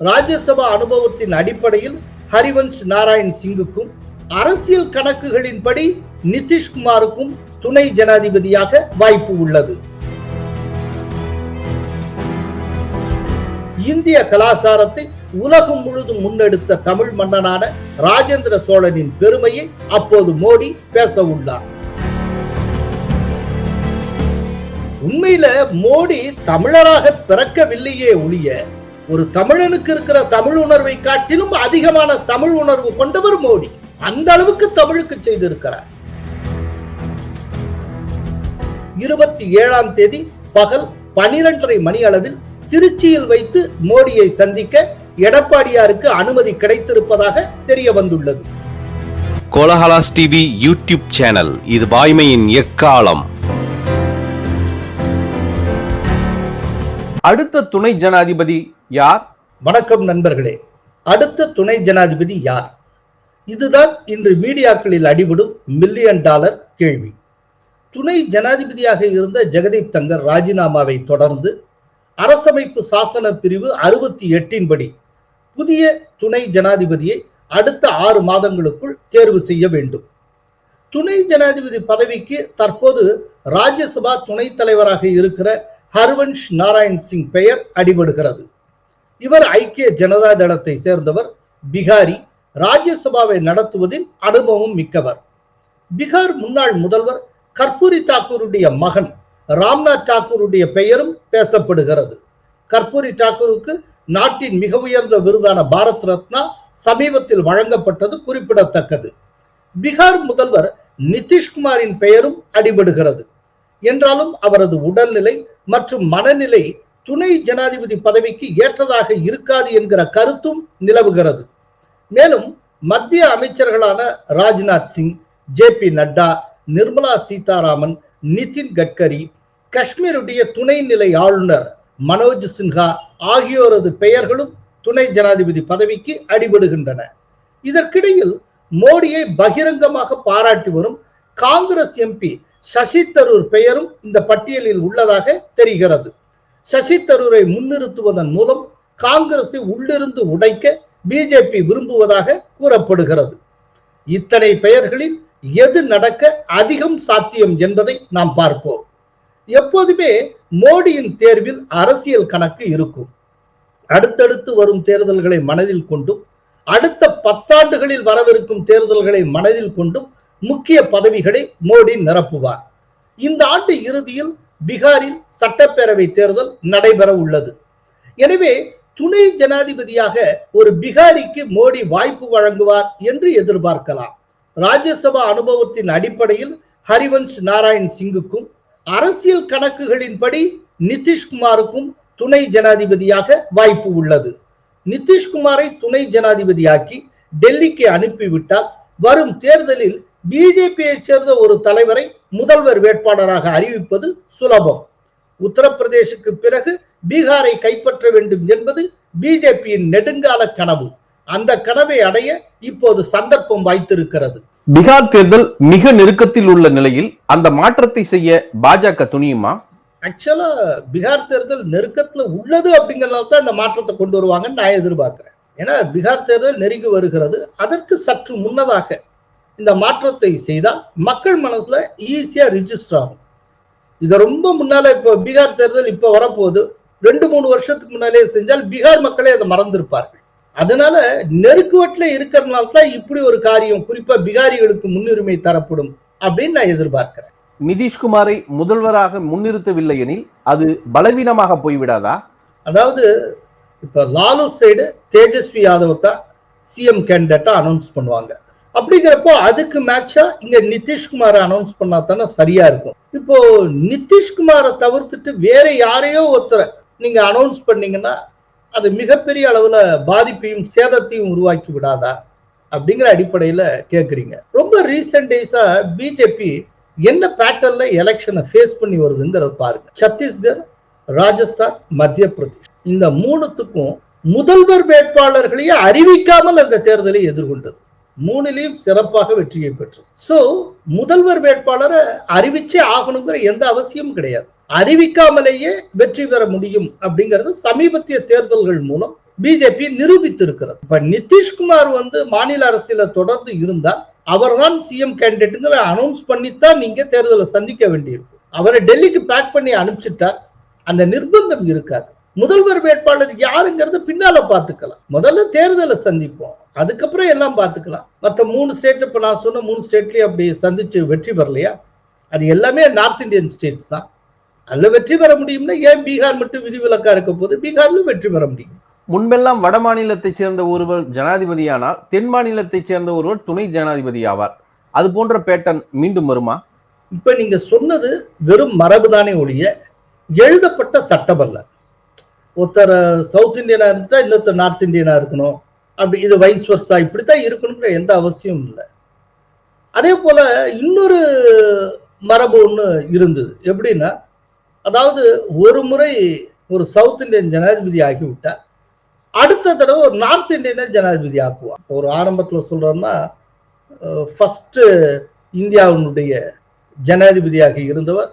ராஜ்யசபா அனுபவத்தின் அடிப்படையில் ஹரிவன்ஷ் நாராயண் சிங்குக்கும் அரசியல் கணக்குகளின்படி நிதிஷ்குமாருக்கும் துணை ஜனாதிபதியாக வாய்ப்பு உள்ளது. இந்திய கலாச்சாரத்தை உலகம் முழுதும் முன்னெடுத்த தமிழ் மன்னனான ராஜேந்திர சோழனின் பெருமையை அப்போது மோடி பேச உள்ளார். உண்மையில மோடி தமிழராக பிறக்கவில்லையே ஒழிய ஒரு தமிழனுக்கு இருக்கிற தமிழ் உணர்வை காட்டிலும் அதிகமான தமிழ் உணர்வு கொண்டவர் மோடி. அந்த அளவுக்கு தமிழுக்கு செய்திருக்கிறார். இருபத்தி ஏழாம் தேதி பகல் பனிரெண்டரை மணி அளவில் திருச்சியில் வைத்து மோடியை சந்திக்க எடப்பாடியாருக்கு அனுமதி கிடைத்திருப்பதாக தெரிய வந்துள்ளது. கோலஹலாஸ் டிவி யூடியூப் சேனல் இது வாய்மையின் எக்காலம். அடுத்த துணை ஜனாதிபதி யார்? வணக்கம் நண்பர்களே. அடுத்த துணை ஜனாதிபதி யார்? இதுதான் இன்று மீடியாக்களில் அடிபடும் மில்லியன் டாலர் கேள்வி. துணை ஜனாதிபதியாக இருந்த ஜெகதீப் தங்கர் ராஜினாமாவை தொடர்ந்து அரசமைப்பு சாசன பிரிவு அறுபத்தி எட்டின் படி புதிய துணை ஜனாதிபதியை அடுத்த ஆறு மாதங்களுக்குள் தேர்வு செய்ய வேண்டும். துணை ஜனாதிபதி பதவிக்கு தற்போது ராஜ்யசபா துணைத் தலைவராக இருக்கிற ஹர்வன்ஷ் நாராயண் சிங் பெயர் அடிபடுகிறது. இவர் ஐக்கிய ஜனதா தளத்தை சேர்ந்தவர் பிகாரி ராஜ்யசபாவை நடத்துவதில் அனுபவம் மிக்கவர். பீகார் முன்னாள் முதல்வர் கர்பூரி தாக்கூருடைய மகன் ராம்நாத் தாக்கூருடைய பெயரும் பேசப்படுகிறது. கர்பூரி தாக்கூருக்கு நாட்டின் மிக உயர்ந்த விருதான பாரத் ரத்னா சமீபத்தில் வழங்கப்பட்டது குறிப்பிடத்தக்கது. பீகார் முதல்வர் நிதிஷ்குமாரின் பெயரும் அடிபடுகிறது. என்றாலும் அவரது உடல்நிலை மற்றும் மனநிலை துணை ஜனாதிபதி பதவிக்கு ஏற்றதாக இருக்காது என்கிற கருத்தும் நிலவுகிறது. மேலும் மத்திய அமைச்சர்களான ராஜ்நாத் சிங் ஜே பி நட்டா நிர்மலா சீதாராமன் நிதின் கட்கரி காஷ்மீருடைய துணைநிலை ஆளுநர் மனோஜ் சின்ஹா ஆகியோரது பெயர்களும் துணை ஜனாதிபதி பதவிக்கு அடிபடுகின்றன. இதற்கிடையில் மோடியை பகிரங்கமாக பாராட்டி வரும் காங்கிரஸ் எம்பி சசி தரூர் பெயரும் இந்த பட்டியலில் உள்ளதாக தெரிகிறது. சசி தரூரை முன்னிறுத்துவதன் மூலம் காங்கிரஸை உள்ளிருந்து உடைக்க பிஜேபி விரும்புவதாக கூறப்படுகிறது. இத்தனை பெயர்களில் எது நடக்க அதிகம் சாத்தியம் என்பதை நாம் பார்ப்போம். எப்போதுமே மோடியின் தேர்வில் அரசியல் கணக்கு இருக்கும். அடுத்தடுத்து வரும் தேர்தல்களை மனதில் கொண்டும் அடுத்த பத்தாண்டுகளில் வரவிருக்கும் தேர்தல்களை மனதில் கொண்டும் முக்கிய பதவிகளை மோடி நிரப்புவார். இந்த ஆண்டு இறுதியில் பீகாரில் சட்டப்பேரவை தேர்தல் நடைபெற உள்ளது. எனவே துணை ஜனாதிபதியாக ஒரு பீகாரிக்கு மோடி வாய்ப்பு வழங்குவார் என்று எதிர்பார்க்கலாம். ராஜ்யசபா அனுபவத்தின் அடிப்படையில் ஹரிவன்ஷ் நாராயண் சிங்குக்கும் அரசியல் கணக்குகளின்படி நிதிஷ்குமாருக்கும் துணை ஜனாதிபதியாக வாய்ப்பு உள்ளது. நிதிஷ்குமாரை துணை ஜனாதிபதியாக்கி டெல்லிக்கு அனுப்பிவிட்டால் வரும் தேர்தலில் பிஜேபியை சேர்ந்த ஒரு தலைவரை முதல்வர் வேட்பாளராக அறிவிப்பது சுலபம். உத்தரப்பிரதேசுக்கு பிறகு பீகாரை கைப்பற்ற வேண்டும் என்பது பிஜேபியின் நெடுங்கால கனவு. அந்த கனவை அடைய இப்போது சந்தர்ப்பம் வாய்த்திருக்கிறது. பீகார் தேர்தல் மிக நெருக்கத்தில் உள்ள நிலையில் அந்த மாற்றத்தை செய்ய பாஜக துணியுமா? ஆக்சுவலா பீகார் தேர்தல் நெருக்கத்துல உள்ளது அப்படிங்கறதால தான் இந்த மாற்றத்தை கொண்டு வருவாங்கன்னு நான் எதிர்பார்க்கிறேன். ஏன்னா பீகார் தேர்தல் நெருங்கி வருகிறது. அதற்கு சற்று முன்னதாக இந்த மாற்றத்தை செய்தால் மக்கள் மனசுல ஈஸியா ரிஜிஸ்டர் ஆகும். இதை ரொம்ப முன்னால இப்போ பீகார் தேர்தல் இப்போ வரப்போகுது. ரெண்டு மூணு வருஷத்துக்கு முன்னாலே செஞ்சால் பீகார் மக்களே அதை மறந்திருப்பார்கள். அதனால நெருக்குவட்டில் இருக்கிறதுனால தான் இப்படி ஒரு காரியம் குறிப்பா பீகாரிகளுக்கு முன்னுரிமை தரப்படும் அப்படின்னு நான் எதிர்பார்க்கிறேன். நிதிஷ்குமாரை முதல்வராக முன்னிறுத்தவில்லை எனில் அது பலவீனமாக போய்விடாதா? அதாவது இப்ப லாலு சைடு தேஜஸ்வி யாதவ் தான் சிஎம் கேண்டிடேட்டா அனௌன்ஸ் பண்ணுவாங்க. அப்படிங்கிறப்போ அதுக்கு மேட்சா இங்க நிதிஷ்குமாரை அனௌன்ஸ் பண்ணா தானே சரியா இருக்கும். இப்போ நிதிஷ்குமாரை தவிர்த்துட்டு வேற யாரையோ ஒருத்தரை நீங்க அனௌன்ஸ் பண்ணீங்கன்னா அது மிகப்பெரிய அளவுல பாதிப்பையும் சேதத்தையும் உருவாக்கி விடாதா அப்படிங்கிற அடிப்படையில கேக்குறீங்க. ரொம்ப ரீசெண்ட் டேஸா பிஜேபி என்ன பேட்டர்ன்ல எலெக்ஷனை ஃபேஸ் பண்ணி வருதுங்கிறத பாருங்க. சத்தீஸ்கர் ராஜஸ்தான் மத்திய பிரதேஷ் இந்த மூணுத்துக்கும் முதல்வர் வேட்பாளர்களையே அறிவிக்காமல் அந்த தேர்தலை எதிர்கொண்டது. மூணுலையும் சிறப்பாக வெற்றியை பெற்றது. சோ முதல்வர் வேட்பாளரை அறிவிச்சே ஆகணுங்கிற எந்த அவசியமும் கிடையாது. அறிவிக்காமலேயே வெற்றி பெற முடியும் அப்படிங்கிறது சமீபத்திய தேர்தல்கள் மூலம் பிஜேபி நிரூபித்திருக்கிறது. இப்ப நிதிஷ்குமார் வந்து மாநில அரசியல தொடர்ந்து இருந்தால் அவர்தான் சிஎம் கேண்டிடேட்டுங்கிற அனௌன்ஸ் பண்ணித்தான் நீங்க தேர்தலை சந்திக்க வேண்டியிருக்கும். அவரை டெல்லிக்கு பேக் பண்ணி அனுப்பிச்சிட்டா அந்த நிர்பந்தம் இருக்காது. முதல்வர் வேட்பாளர் யாருங்கிறத பின்னால பார்த்துக்கலாம். முதல்ல தேர்தலை சந்திப்போம். அதுக்கப்புறம் எல்லாம் பார்த்துக்கலாம். மற்ற மூணு ஸ்டேட்ல இப்ப நான் சொன்ன மூணு ஸ்டேட்லயும் அப்படி சந்திச்சு வெற்றி பெறலையா? அது எல்லாமே நார்த் இந்தியன் ஸ்டேட்ஸ் தான். அதுல வெற்றி பெற முடியும்னா ஏன் பீகார் மட்டும் விதிவிலக்கா இருக்க போது பீகார்ல வெற்றி பெற முடியும். முன்பெல்லாம் வட மாநிலத்தைச் சேர்ந்த ஒருவர் ஜனாதிபதியானால் தென் மாநிலத்தைச் சேர்ந்த ஒருவர் துணை ஜனாதிபதி ஆவார். அது போன்ற பேட்டன் மீண்டும் வருமா? இப்ப நீங்க சொன்னது வெறும் மரபுதானே ஒழிய எழுதப்பட்ட சட்டம் அல்ல ஒருத்தர் சவுத் இந்தியனா இருந்துட்டா இன்னொருத்தர் நார்த் இந்தியனா இருக்கணும். அப்படி இது வைஸ் வர்ஸா இப்படித்தான் இருக்கணுங்கிற எந்த அவசியமும் இல்லை. அதே போல இன்னொரு மரபு ஒன்று இருந்தது. எப்படின்னா அதாவது ஒரு முறை ஒரு சவுத் இந்தியன் ஜனாதிபதி ஆகிவிட்டா அடுத்த தடவை ஒரு நார்த் இந்தியனை ஜனாதிபதி ஆக்குவான் ஒரு ஆரம்பத்தில் சொல்றோம்னா ஃபஸ்ட்டு இந்தியாவினுடைய ஜனாதிபதியாக இருந்தவர்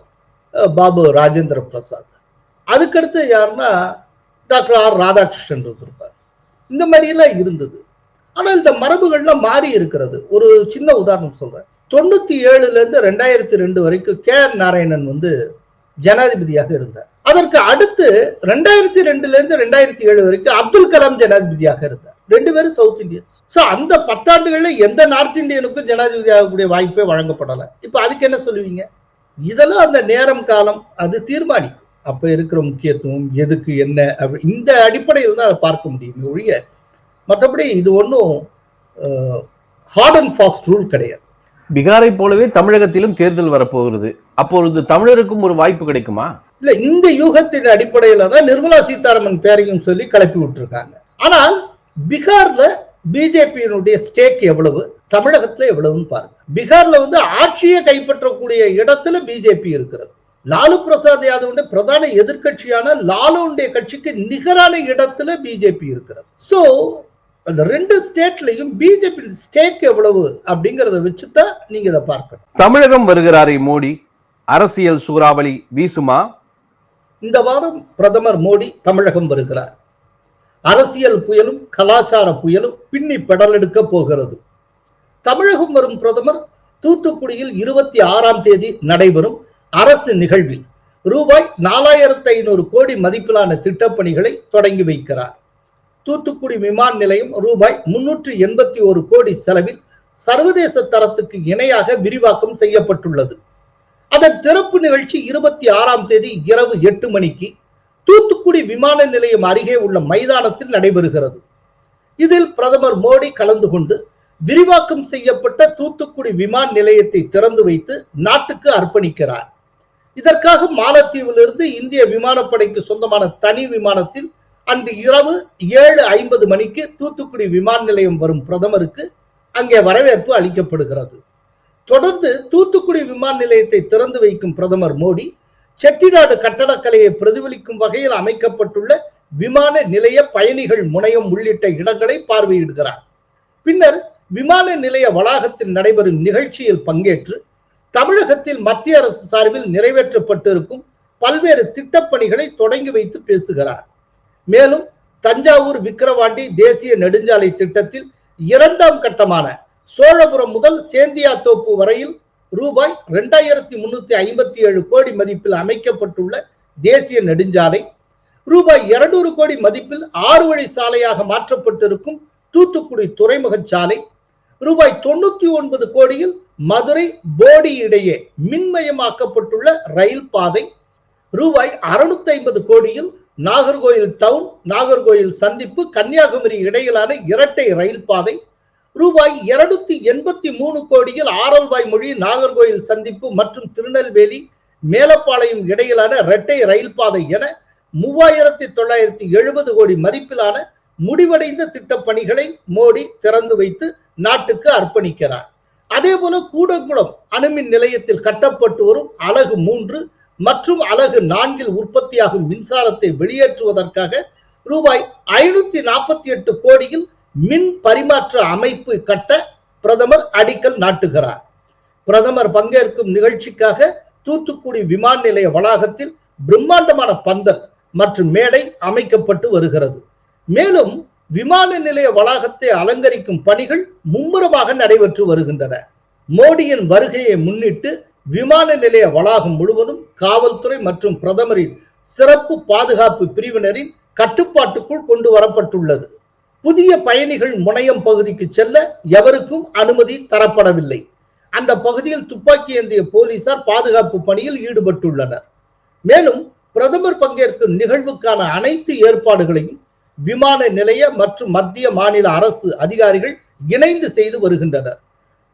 பாபு ராஜேந்திர பிரசாத். அதுக்கடுத்து யாருன்னா டாக்டர் ஆர் ராதாகிருஷ்ணன் இருந்திருப்பார் இந்த மாதிரி எல்லாம் இருந்தது. ஆனால் இந்த மரபுகள்லாம் மாறி இருக்கிறது. ஒரு சின்ன உதாரணம் சொல்றேன். தொண்ணூத்தி ஏழுல இருந்து ரெண்டாயிரத்தி ரெண்டு வரைக்கும் கே ஆர் நாராயணன் வந்து ஜனாதிபதியாக இருந்தார். அதற்கு அடுத்து ரெண்டாயிரத்தி ரெண்டுல இருந்து ரெண்டாயிரத்தி ஏழு வரைக்கும் அப்துல் கலாம் ஜனாதிபதியாக இருந்தார். ரெண்டு பேரும் சவுத் இந்தியன்ஸ். சோ அந்த பத்தாண்டுகள்ல எந்த நார்த் இந்தியனுக்கும் ஜனாதிபதி ஆகக்கூடிய வாய்ப்பே வழங்கப்படல. இப்ப அதுக்கு என்ன சொல்லுவீங்க? இதெல்லாம் அந்த நேரம் காலம் அது தீர்மானிக்கும். அப்ப இருக்கிற முக்கியத்துவம் எதுக்கு என்ன அப்படி இந்த அடிப்படையில் தான் அதை பார்க்க முடியும் ஒழிய மற்றபடி இது ஒன்றும் ஹார்ட் அண்ட் ஃபாஸ்ட் ரூல் கிடையாது. பீகாரை போலவே தமிழகத்திலும் தேர்தல் வரப்போகிறது. அப்பொழுது தமிழருக்கும் ஒரு வாய்ப்பு கிடைக்குமா? இல்ல இந்த யூகத்தின் அடிப்படையில தான் நிர்மலா சீதாராமன் பேரையும் சொல்லி கிளப்பி விட்டுருக்காங்க. ஆனால் பீகார்ல பிஜேபியினுடைய ஸ்டேக் எவ்வளவு? தமிழகத்துல எவ்வளவுன்னு பாருங்க. பீகார்ல வந்து ஆட்சியை கைப்பற்றக்கூடிய இடத்துல பிஜேபி இருக்கிறது. லாலு பிரசாத் யாதவுடைய பிரதான எதிர்க்கட்சியான லாலுடைய கட்சிக்கு நிகரான இடத்துல பிஜேபி இருக்கிறது. சோ அந்த ரெண்டு ஸ்டேட்லயும் பிஜேபி ஸ்டேக் எவ்வளவு அப்படிங்கறத வச்சுதான் நீங்க இதை பார்க்கணும். தமிழகம் வருகிறாரே மோடி. அரசியல் சூறாவளி வீசுமா? இந்த வாரம் பிரதமர் மோடி தமிழகம் வருகிறார். அரசியல் புயலும் கலாச்சார புயலும் பின்னி பெடலெடுக்க போகிறது. தமிழகம் வரும் பிரதமர் தூத்துக்குடியில் இருபத்தி ஆறாம் தேதி நடைபெறும் அரசு நிகழ்வில் ரூபாய் நாலாயிரத்து ஐநூறு கோடி மதிப்பிலான திட்டப்பணிகளை தொடங்கி வைக்கிறார். தூத்துக்குடி விமான நிலையம் ரூபாய் முன்னூற்று எண்பத்தி ஒரு கோடி செலவில் சர்வதேச தரத்துக்கு இணையாக விரிவாக்கம் செய்யப்பட்டுள்ளது. அதன் திறப்பு நிகழ்ச்சி இருபத்தி ஆறாம் தேதி இரவு எட்டு மணிக்கு தூத்துக்குடி விமான நிலையம் அருகே உள்ள மைதானத்தில் நடைபெறுகிறது. இதில் பிரதமர் மோடி கலந்து கொண்டு விரிவாக்கம் செய்யப்பட்ட தூத்துக்குடி விமான நிலையத்தை திறந்து வைத்து நாட்டுக்கு அர்ப்பணிக்கிறார். இதற்காக மாலத்தீவிலிருந்து இந்திய விமானப்படைக்கு சொந்தமான தனி விமானத்தில் அன்று இரவு ஏழு ஐம்பது மணிக்கு தூத்துக்குடி விமான நிலையம் வரும் பிரதமருக்கு அங்கே வரவேற்பு அளிக்கப்படுகிறது. தொடர்ந்து தூத்துக்குடி விமான நிலையத்தை திறந்து வைக்கும் பிரதமர் மோடி செட்டிநாடு கட்டடக்கலையை பிரதிபலிக்கும் வகையில் அமைக்கப்பட்டுள்ள விமான நிலைய பயணிகள் முனையம் உள்ளிட்ட இடங்களை பார்வையிடுகிறார். பின்னர் விமான நிலைய வளாகத்தில் நடைபெறும் நிகழ்ச்சியில் பங்கேற்று தமிழகத்தில் மத்திய அரசு சார்பில் நிறைவேற்றப்பட்டிருக்கும் பல்வேறு திட்டப்பணிகளை தொடங்கி வைத்து பேசுகிறார். மேலும் தஞ்சாவூர் விக்கிரவாண்டி தேசிய நெடுஞ்சாலை திட்டத்தில் இரண்டாம் கட்டமான சோழபுரம் முதல் சேந்தியாத்தோப்பு வரையில் ரூபாய் இரண்டாயிரத்தி முன்னூத்தி ஐம்பத்தி ஏழு கோடி மதிப்பில் அமைக்கப்பட்டுள்ள தேசிய நெடுஞ்சாலை ரூபாய் இருநூறு கோடி மதிப்பில் ஆறு வழி சாலையாக மாற்றப்பட்டிருக்கும் தூத்துக்குடி துறைமுக சாலை ரூபாய் தொண்ணூத்தி ஒன்பது கோடியில் மதுரை போடி இடையே மின்மயமாக்கப்பட்டுள்ள ரயில் பாதை ரூபாய் அறுநூத்தி ஐம்பது கோடியில் நாகர்கோயில் டவுன் நாகர்கோயில் சந்திப்பு கன்னியாகுமரி இடையிலான இரட்டை ரயில் பாதை ரூபாய் இருநூத்தி எண்பத்தி மூணு கோடியில் ஆரல்வாய் மொழி நாகர்கோயில் சந்திப்பு மற்றும் திருநெல்வேலி மேலப்பாளையம் இடையிலான இரட்டை ரயில் பாதை என மூவாயிரத்தி தொள்ளாயிரத்தி எழுபது கோடி மதிப்பிலான முடிவடைந்த திட்டப்பணிகளை மோடி திறந்து வைத்து நாட்டுக்கு அர்ப்பணிக்கிறார். அதே போல கூடங்குளம் அணுமின் நிலையத்தில் கட்டப்பட்டு வரும் அலகு மூன்று மற்றும் அலகு நான்கில் உற்பத்தியாகும் மின்சாரத்தை வெளியேற்றுவதற்காக ரூபாய் ஐநூத்தி நாற்பத்தி எட்டு கோடியில் மின் பரிமாற்ற அமைப்பு கட்ட பிரதமர் அடிக்கல் நாட்டுகிறார். பிரதமர் பங்கேற்கும் நிகழ்ச்சிக்காக தூத்துக்குடி விமான நிலைய வளாகத்தில் பிரம்மாண்டமான பந்தல் மற்றும் மேடை அமைக்கப்பட்டு வருகிறது. மேலும் விமான நிலைய வளாகத்தை அலங்கரிக்கும் பணிகள் மும்முரமாக நடைபெற்று வருகின்றன. மோடியின் வருகையை முன்னிட்டு விமான நிலைய வளாகம் முழுவதும் காவல்துறை மற்றும் பிரதமரின் சிறப்பு பாதுகாப்பு பிரிவினரின் கட்டுப்பாட்டுக்குள் கொண்டு வரப்பட்டுள்ளது. புதிய பயணிகள் முனையம் பகுதிக்கு செல்ல எவருக்கும் அனுமதி தரப்படவில்லை. அந்த பகுதியில் துப்பாக்கி ஏந்திய போலீசார் பாதுகாப்பு பணியில் ஈடுபட்டுள்ளனர். மேலும் பிரதமர் பங்கேற்கும் நிகழ்வுக்கான அனைத்து ஏற்பாடுகளையும் விமான நிலைய மற்றும் மத்திய மாநில அரசு அதிகாரிகள் இணைந்து செய்து வருகின்றனர்.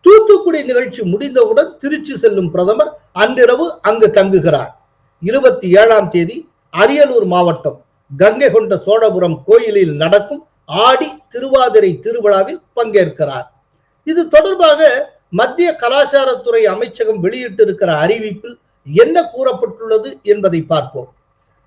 தூத்துக்குடி நிகழ்ச்சி முடிந்தவுடன் திருச்சி செல்லும் பிரதமர் அன்றிரவு அங்கு தங்குகிறார். இருபத்தி ஏழாம் தேதி அரியலூர் மாவட்டம் கங்கை கொண்ட சோழபுரம் கோயிலில் நடக்கும் ஆடி திருவாதிரை திருவிழாவில் பங்கேற்கிறார். இது தொடர்பாக மத்திய கலாச்சாரத்துறை அமைச்சகம் வெளியிட்டிருக்கிற அறிவிப்பில் என்ன கூறப்பட்டுள்ளது என்பதை பார்ப்போம்.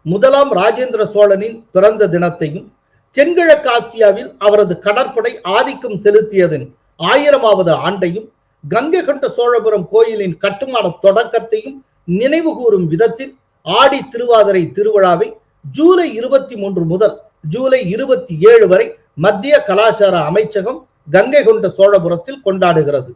முதலாம் ராஜேந்திர சோழனின் பிறந்த தினத்தையும் தென்கிழக்கு ஆசியாவில் அவரது கடற்படை ஆதிக்கம் செலுத்தியதன் ஆயிரமாவது ஆண்டையும் கங்கை கொண்ட சோழபுரம் கோயிலின் கட்டுமான தொடக்கத்தையும் நினைவு கூறும் விதத்தில் ஆடி திருவாதிரை திருவிழாவை ஜூலை இருபத்தி மூன்று முதல் ஜூலை இருபத்தி ஏழு வரை மத்திய கலாச்சார அமைச்சகம் கங்கை கொண்ட சோழபுரத்தில் கொண்டாடுகிறது.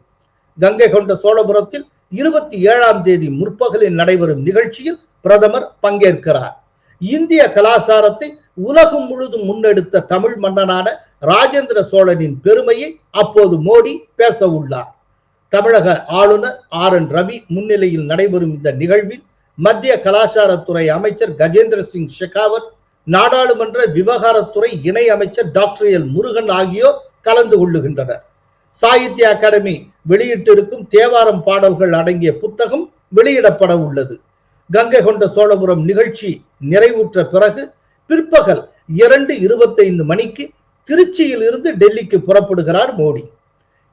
கங்கை கொண்ட சோழபுரத்தில் இருபத்தி ஏழாம் தேதி முற்பகலில் நடைபெறும் நிகழ்ச்சியில் பிரதமர் பங்கேற்கிறார். இந்திய கலாச்சாரத்தை உலகம் முழுதும் முன்னெடுத்த தமிழ் மன்னனான ராஜேந்திர சோழனின் பெருமையை அப்போது மோடி பேச உள்ளார். தமிழக ஆளுநர் ஆர் என் ரவி முன்னிலையில் நடைபெறும் இந்த நிகழ்வில் மத்திய கலாச்சாரத்துறை அமைச்சர் கஜேந்திர சிங் ஷெகாவத் நாடாளுமன்ற விவகாரத்துறை இணை அமைச்சர் டாக்டர் எல் முருகன் ஆகியோர் கலந்து கொள்ளுகின்றனர். சாகித்ய அகாடமி வெளியிட்டிருக்கும் தேவாரம் பாடல்கள் அடங்கிய புத்தகம் வெளியிடப்பட உள்ளது. கங்கை கொண்ட சோழபுரம் நிகழ்ச்சி நிறைவுற்ற பிறகு பிற்பகல் இரண்டு இருபத்தைந்து மணிக்கு திருச்சியில் இருந்து டெல்லிக்கு புறப்படுகிறார் மோடி.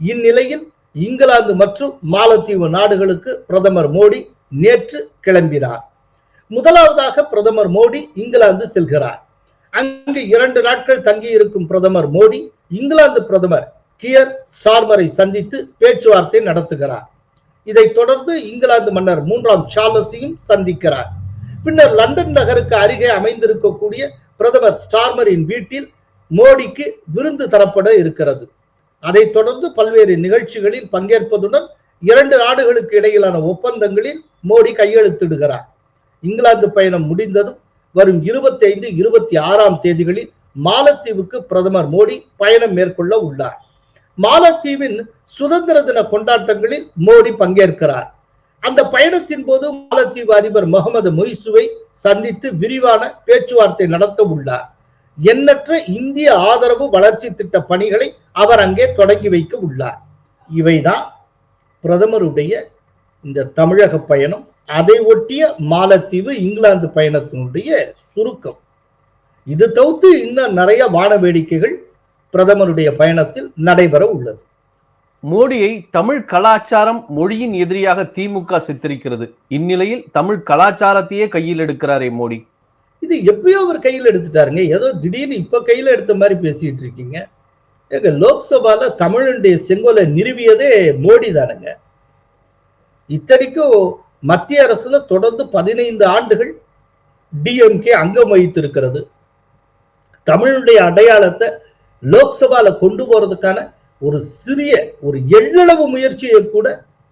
இந்நிலையில் இங்கிலாந்து மற்றும் மாலத்தீவு நாடுகளுக்கு பிரதமர் மோடி நேற்று கிளம்பினார். முதலாவதாக பிரதமர் மோடி இங்கிலாந்து செல்கிறார். அங்கு இரண்டு நாட்கள் தங்கியிருக்கும் பிரதமர் மோடி இங்கிலாந்து பிரதமர் கியர் ஸ்டார்மரை சந்தித்து பேச்சுவார்த்தை நடத்துகிறார். இதைத் தொடர்ந்து இங்கிலாந்து மன்னர் மூன்றாம் சார்லஸையும் சந்திக்கிறார். பின்னர் லண்டன் நகருக்கு அருகே அமைந்திருக்கக்கூடிய பிரதமர் ஸ்டார்மரின் வீட்டில் மோடிக்கு விருந்து தரப்பட இருக்கிறது. அதைத் தொடர்ந்து பல்வேறு நிகழ்ச்சிகளில் பங்கேற்பதுடன் இரண்டு நாடுகளுக்கு இடையிலான ஒப்பந்தங்களில் மோடி கையெழுத்திடுகிறார். இங்கிலாந்து பயணம் முடிந்ததும் வரும் இருபத்தி ஐந்து இருபத்தி ஆறாம் தேதிகளில் மாலத்தீவுக்கு பிரதமர் மோடி பயணம் மேற்கொள்ள உள்ளார். மாலத்தீவின் சுதந்திர தின கொண்டாட்டங்களில் மோடி பங்கேற்கிறார். அந்த பயணத்தின் போது மாலத்தீவு அதிபர் முகமது மொய்சுவை சந்தித்து விரிவான பேச்சுவார்த்தை நடத்த உள்ளார். எண்ணற்ற இந்திய ஆதரவு வளர்ச்சி திட்ட பணிகளை அவர் அங்கே தொடங்கி வைக்க உள்ளார். இவைதான் பிரதமருடைய இந்த தமிழக பயணம் அதை ஒட்டிய மாலத்தீவு இங்கிலாந்து பயணத்தினுடைய சுருக்கம். இது தவிர்த்து இன்னும் நிறைய வான வேடிக்கைகள் பிரதமருடைய பயணத்தில் நடைபெற உள்ளது. மோடியை தமிழ் கலாச்சாரம் மொழியின் எதிரியாக திமுக சித்தரிக்கிறது. இந்நிலையில் தமிழ் கலாச்சாரத்தையே கையில் எடுக்கிறாரே மோடி. இது எப்பயோ அவர் கையில் எடுத்துட்டாருங்க. ஏதோ திடீர்னு இப்ப கையில எடுத்த மாதிரி பேசிட்டு இருக்கீங்க. ஏங்க லோக்சபால தமிழனுடைய செங்கோலை நிறுவியதே மோடி தானுங்க. இத்தனைக்கும் மத்திய அரசுல தொடர்ந்து பதினைந்து ஆண்டுகள் டிஎம்கே அங்கம் வகித்திருக்கிறது. தமிழுடைய அடையாளத்தை லோக்சபால கொண்டு போறதுக்கான ஒரு சிறிய ஒரு எள்ளளவு முயற்சியை கூட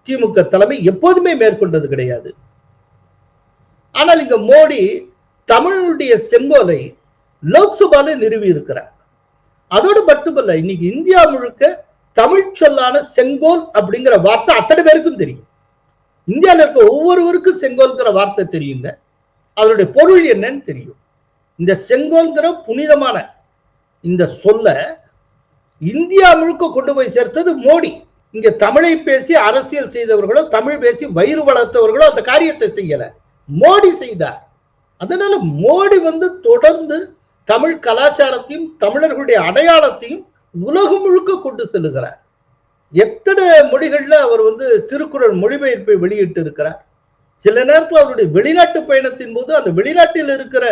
திமுக தலைமை எப்போதுமே மேற்கொண்டது கிடையாது. ஆனால் இங்க மோடி தமிழனுடைய செங்கோலை லோக்சபால நிறுவி இருக்கிறார். அதோடு மட்டுமல்ல இன்னைக்கு இந்தியா முழுக்க தமிழ் சொல்லான செங்கோல் அப்படிங்கிற வார்த்தை அத்தனை பேருக்கும் தெரியும். இந்தியாவில் இருக்க ஒவ்வொருவருக்கும் செங்கோல்ங்கிற வார்த்தை தெரியுங்க. அதனுடைய பொருள் என்னன்னு தெரியும். இந்த செங்கோல்ங்கிற புனிதமான இந்த சொல்ல இந்தியா முழுக்க கொண்டு போய் சேர்த்தது மோடி. இங்க தமிழை பேசி அரசியல் செய்தவர்களோ தமிழ் பேசி வயிறு வளர்த்தவர்களோ அந்த காரியத்தை செய்யல. மோடி செய்தார். அதனால மோடி வந்து தொடர்ந்து தமிழ் கலாச்சாரத்தையும் தமிழர்களுடைய அடையாளத்தையும் உலகம் முழுக்க கொண்டு செல்லுகிறார். எத்தனை மொழிகள்ல அவர் வந்து திருக்குறள் மொழிபெயர்ப்பை வெளியிட்டு இருக்கிறார் சில நேரத்தில் அவருடைய வெளிநாட்டு பயணத்தின் போது அந்த வெளிநாட்டில் இருக்கிற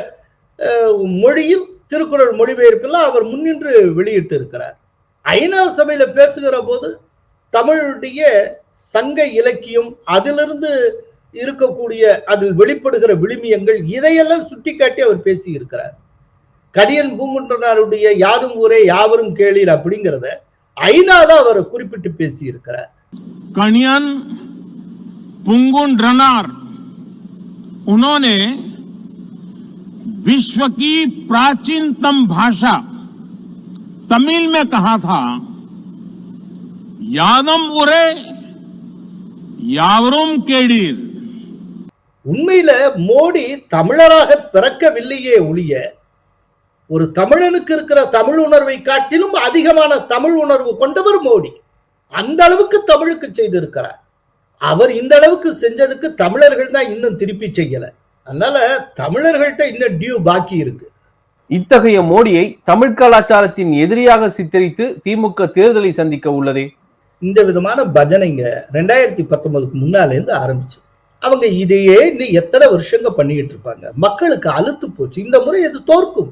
மொழியில் திருக்குறள் மொழிபெயர்ப்பெல்லாம் அவர் முன்னின்று வெளியிட்டு இருக்கிறார் ஐநா சபையில பேசுகிற போது தமிழுடைய சங்க இலக்கியம் அதிலிருந்து இருக்கக்கூடிய அதில் வெளிப்படுகிற விழுமியங்கள் இதையெல்லாம் சுட்டிக்காட்டி அவர் பேசி இருக்கிறார் கடியன் பூங்குன்றனாருடைய யாதும் ஊரே யாவரும் கேளீர் அப்படிங்கிறத ஐநா தான் அவரை குறிப்பிட்டு பேசி இருக்கிறார் कणियन पुंगुन रनार उन्होंने विश्व की प्राचीनतम भाषा तमिल में कहा था यादम उरे यावरुम केडीर உண்மையில மோடி தமிழராக பிறக்கவில்லையே ஒழிய ஒரு தமிழனுக்கு இருக்கிற தமிழ் உணர்வை காட்டிலும் அதிகமான தமிழ் உணர்வு கொண்டவர் மோடி அந்த அளவுக்கு தமிழுக்கு செய்திருக்கிறார் அவர் இந்த அளவுக்கு செஞ்சதுக்கு தமிழர்கள் தான் இன்னும் திருப்பி செய்யல அதனால தமிழர்கள்ட்ட இன்னும் டியூ பாக்கி இருக்கு இத்தகைய மோடியை தமிழ் கலாச்சாரத்தின் எதிரியாக சித்தரித்து திமுக தேர்தலை சந்திக்க உள்ளதே. இந்த விதமான பஜனைங்க ரெண்டாயிரத்தி பத்தொன்பதுக்கு முன்னாலேருந்து ஆரம்பிச்சு. அவங்க இதையே இன்னும் எத்தனை வருஷங்க பண்ணிக்கிட்டு இருப்பாங்க. மக்களுக்கு அழுத்து போச்சு. இந்த முறை எது தோற்கும்.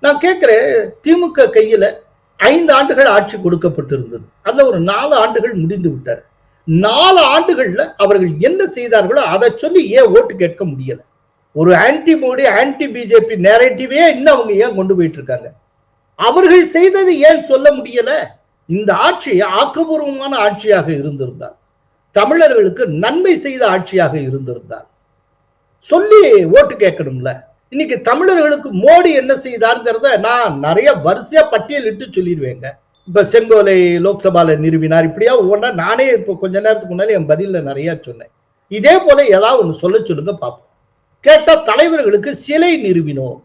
நான் கேட்கிறேன் திமுக கையில ஐந்து ஆண்டுகள் ஆட்சி கொடுக்கப்பட்டிருந்தது. அதுல ஒரு நாலு ஆண்டுகள் முடிந்து விட்டார் நாலு ஆண்டுகள்ல அவர்கள் என்ன செய்தார்களோ அதை சொல்லி ஏன் ஓட்டு கேட்க முடியல? ஒரு ஆன்டி மோடி ஆன்டி பிஜேபி நேரட்டிவே இன்னும் அவங்க ஏன் கொண்டு போயிட்டு இருக்காங்க அவர்கள் செய்தது ஏன் சொல்ல முடியல? இந்த ஆட்சி ஆக்கபூர்வமான ஆட்சியாக இருந்திருந்தார். தமிழர்களுக்கு நன்மை செய்த ஆட்சியாக இருந்திருந்தார். சொல்லி ஓட்டு கேட்கணும்ல. இன்னைக்கு தமிழர்களுக்கு மோடி என்ன செய்தார்ங்கிறத நான் நிறைய வரிசையா பட்டியலிட்டு சொல்லிடுவேங்க. இப்ப செங்கோலை லோக்சபால நிறுவினார். இப்படியா ஒவ்வொன்றா நானே இப்போ கொஞ்ச நேரத்துக்கு முன்னாடி என் பதில நிறைய சொன்னேன். இதே போல ஏதாவது ஒன்று சொல்ல சொல்லுங்க பார்ப்போம் கேட்டா தலைவர்களுக்கு சிலை நிறுவினோம்.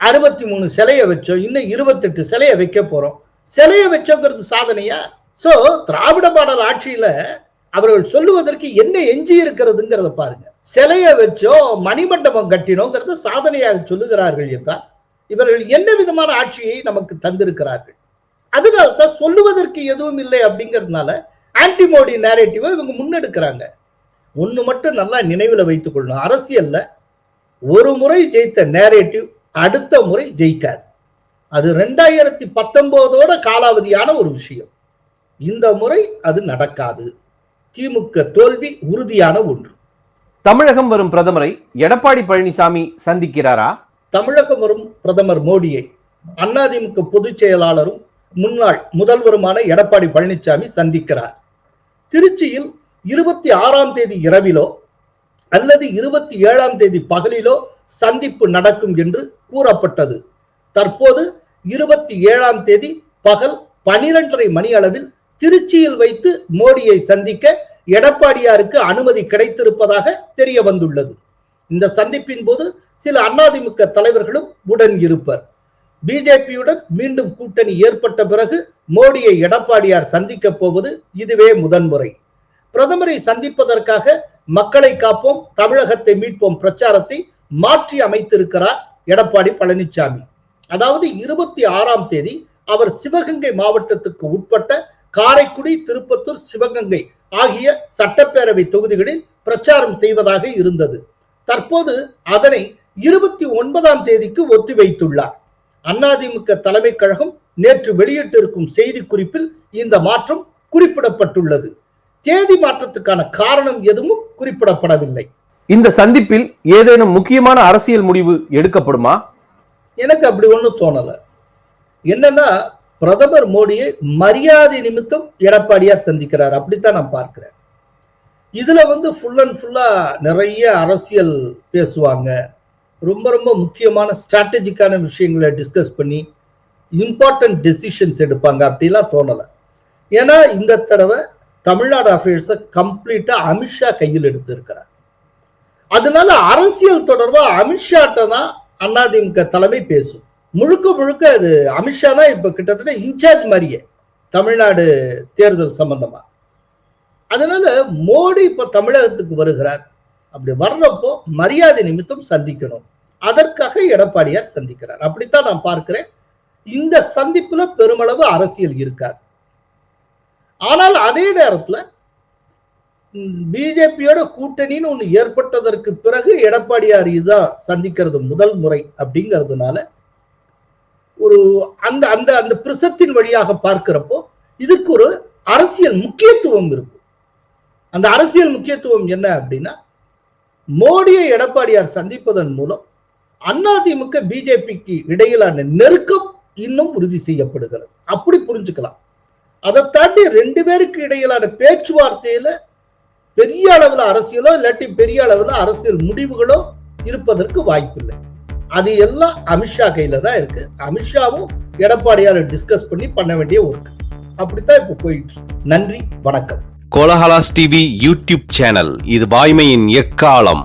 அறுபத்தி மூணு சிலையை வச்சோம். இன்னும் இருபத்தெட்டு சிலையை வைக்க போறோம். சிலையை வச்சோங்கிறது சாதனையா? சோ திராவிட பாடல் ஆட்சியில அவர்கள் சொல்லுவதற்கு என்ன எஞ்சி இருக்கிறதுங்கிறத பாருங்க. சிலையை வச்சோ மணிமண்டபம் கட்டினோங்கிறத சாதனையாக சொல்லுகிறார்கள் என்றால் இவர்கள் என்ன விதமான ஆட்சியை நமக்கு தந்திருக்கிறார்கள்? அதனால தான் சொல்லுவதற்கு எதுவும் இல்லை அப்படிங்கிறதுனால ஆன்டி மோடி நேரேட்டிவை இவங்க முன்னெடுக்கிறாங்க. ஒண்ணு மட்டும் நல்லா நினைவுல வைத்துக் கொள்ளணும். அரசியல்ல ஒரு முறை ஜெயித்த நேரேட்டிவ் அடுத்த முறை ஜெயிக்காது. அது ரெண்டாயிரத்தி பத்தொன்பதோட காலாவதியான ஒரு விஷயம். இந்த முறை அது நடக்காது. திமுக தோல்வி உறுதியான ஒன்று. தமிழகம் வரும் பிரதமரை எடப்பாடி பழனிசாமி சந்திக்கிறாரா? தமிழகம் வரும் பிரதமர் மோடியை அதிமுக பொதுச் செயலாளரும் முன்னாள் முதல்வருமான எடப்பாடி பழனிசாமி சந்திக்கிறார். திருச்சியில் இருபத்தி ஆறாம் தேதி இரவிலோ அல்லது இருபத்தி ஏழாம் தேதி பகலிலோ சந்திப்பு நடக்கும் என்று கூறப்பட்டது. தற்போது இருபத்தி ஏழாம் தேதி பகல் பனிரெண்டரை மணி அளவில் திருச்சியில் வைத்து மோடியை சந்திக்க எடப்பாடியாருக்கு அனுமதி கிடைத்திருப்பதாக தெரிய வந்துள்ளது. இந்த சந்திப்பின் போது சில அதிமுக தலைவர்களும் உடன் இருப்பர். பிஜேபியுடன் மீண்டும் கூட்டணி ஏற்பட்ட பிறகு மோடியை எடப்பாடியார் சந்திக்க போவது இதுவே முதன்முறை. பிரதமரை சந்திப்பதற்காக மக்களை காப்போம் தமிழகத்தை மீட்போம் பிரச்சாரத்தை மாற்றி அமைத்திருக்கிறார் எடப்பாடி பழனிசாமி அதாவது இருபத்தி ஆறாம் தேதி அவர் சிவகங்கை மாவட்டத்துக்கு உட்பட்ட காரைக்குடி திருப்பத்தூர் சிவகங்கை ஆகிய சட்டப்பேரவை தொகுதிகளில் பிரச்சாரம் செய்வதாக இருந்தது. தற்போது அதனை இருபத்தி ஒன்பதாம் தேதிக்கு ஒத்திவைத்துள்ளார் அதிமுக தலைமை கழகம் நேற்று வெளியிட்டிருக்கும் செய்தி குறிப்பில் இந்த மாற்றம் குறிப்பிடப்பட்டுள்ளது. தேதி மாற்றத்துக்கான காரணம் எதுவும் குறிப்பிடப்படவில்லை. இந்த சந்திப்பில் ஏதேனும் முக்கியமான அரசியல் முடிவு எடுக்கப்படுமா? எனக்கு அப்படி ஒன்றும் தோணல. என்னன்னா பிரதமர் மோடியை மரியாதை நிமித்தம் எடப்பாடியார் சந்திக்கிறார். அப்படித்தான் நான் பார்க்கிறேன். இதுல வந்து ஃபுல் அண்ட் ஃபுல்லா நிறைய அரசியல் பேசுவாங்க. ரொம்ப ரொம்ப முக்கியமான ஸ்ட்ராட்டஜிக்கான விஷயங்களை டிஸ்கஸ் பண்ணி இம்பார்ட்டன்ட் டெசிஷன்ஸ் எடுப்பாங்க. அப்படிலாம் தோணல. ஏன்னா இந்த தடவை தமிழ்நாடு அஃபேர்ஸை கம்ப்ளீட்டா அமித்ஷா கையில் எடுத்து இருக்கிறார் அதனால அரசியல் தொடர்பா அமித்ஷாட்ட தான் அதிமுக தலைமை பேசும். முழுக்க முழுக்க அது அமித்ஷா தான் இப்ப கிட்டத்தட்ட இன்சார்ஜ் மாதிரியே தமிழ்நாடு தேர்தல் சம்பந்தமா. அதனால மோடி இப்ப தமிழகத்துக்கு வருகிறார். அப்படி வர்றப்போ மரியாதை நிமித்தம் சந்திக்கணும். அதற்காக எடப்பாடியார் சந்திக்கிறார். அப்படித்தான் நான் பார்க்கிறேன். இந்த சந்திப்புல பெருமளவு அரசியல் இருக்காது. ஆனால் அதே நேரத்துல பிஜேபியோட கூட்டணின்னு ஒண்ணு ஏற்பட்டதற்கு பிறகு எடப்பாடியார் இதான் சந்திக்கிறது முதல் முறை அப்படிங்கிறதுனால ஒரு அந்த அந்த அந்த பிரசத்தின் வழியாக பார்க்கிறப்போ இதுக்கு ஒரு அரசியல் முக்கியத்துவம் இருக்கும். அந்த அரசியல் முக்கியத்துவம் என்ன அப்படின்னா மோடியை எடப்பாடியார் சந்திப்பதன் மூலம் அதிமுக பிஜேபிக்கு இடையிலான நெருக்கம் இன்னும் உறுதி செய்யப்படுகிறது. அப்படி புரிஞ்சுக்கலாம். அதை தாண்டி ரெண்டு பேருக்கு இடையிலான பேச்சுவார்த்தையில பெரிய அளவுல அரசியலோ இல்லாட்டி பெரிய அளவுல அரசியல் முடிவுகளோ இருப்பதற்கு வாய்ப்பில்லை. அது எல்லாம் அமித்ஷா கையில தான் இருக்கு. அமித்ஷாவும் எடப்பாடியார டிஸ்கஸ் பண்ணி பண்ண வேண்டிய ஒர்க் அப்படித்தான் இப்ப போயிட்டு நன்றி வணக்கம். Kolahalas TV YouTube channel. இது வாய்மையின் எக்காலம்.